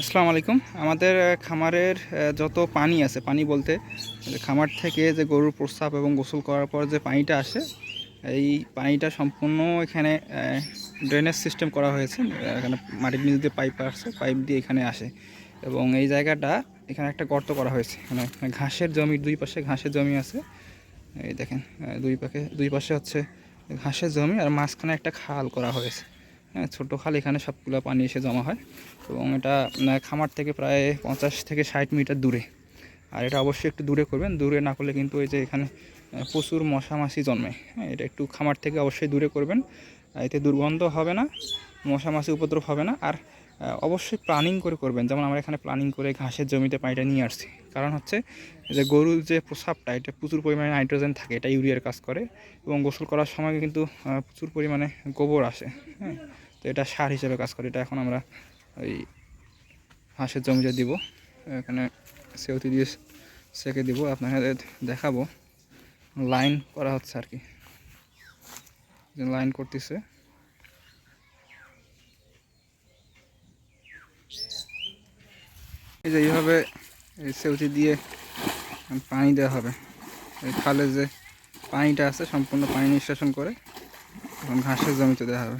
আসসালামু আলাইকুম। আমাদের খামারের যত পানি আছে, পানি বলতে খামার থেকে যে গরুর প্রস্রাব এবং গোসল করার পর যে পানিটা আসে, এই পানিটা সম্পূর্ণ এখানে ড্রেনেজ সিস্টেম করা হয়েছে। এখানে মাটির নিচ দিয়ে পাইপ আসছে পাইপ দিয়ে এখানে আসে। এবং এই জায়গাটা এখানে একটা গর্ত করা হয়েছে। মানে ঘাসের জমির দুই পাশে ঘাসের জমি আছে। এই দেখেন দুই পাশে দুই পাশে হচ্ছে ঘাসের জমি আর মাঝখানে একটা খাল করা হয়েছে। হ্যাঁ ছোটো খাল, এখানে সবগুলো পানি এসে জমা হয়। এবং এটা খামার থেকে প্রায় পঞ্চাশ থেকে ষাট মিটার দূরে। আর এটা অবশ্যই একটু দূরে করবেন। দূরে না করলে কিন্তু ওই যে এখানে প্রচুর মশা মাছি জন্মে। হ্যাঁ এটা একটু খামার থেকে অবশ্যই দূরে করবেন। এতে দুর্গন্ধ হবে না মশা মাছি উপদ্রব হবে না। আর অবশ্যই প্ল্যানিং করে করবেন। যেমন আমরা এখানে প্ল্যানিং করে ঘাসের জমিতে পানিটা নিয়ে আসছি। কারণ হচ্ছে যে গরুর যে প্রস্রাবটা এটা প্রচুর পরিমাণে নাইট্রোজেন থাকে, এটা ইউরিয়ার কাজ করে এবং গোসল করার সময় কিন্তু প্রচুর পরিমাণে গোবর আসে হ্যাঁ? তো এটা সার হিসেবে কাজ করে। এটা এখন আমরা ওই হাঁসের জমিতে দিব। এখানে সেউতি দিয়ে সেকে দিব। আপনাকে দেখাবো। লাইন করা হচ্ছে আর কি। লাইন করতেছে। এই যে এইভাবে এই সেউচি দিয়ে পানি দেওয়া হবে। এই খালে যে পানিটা আছে, সম্পূর্ণ পানি নিষ্কাশন করে এবং ঘাসের জমিতে দেওয়া হবে।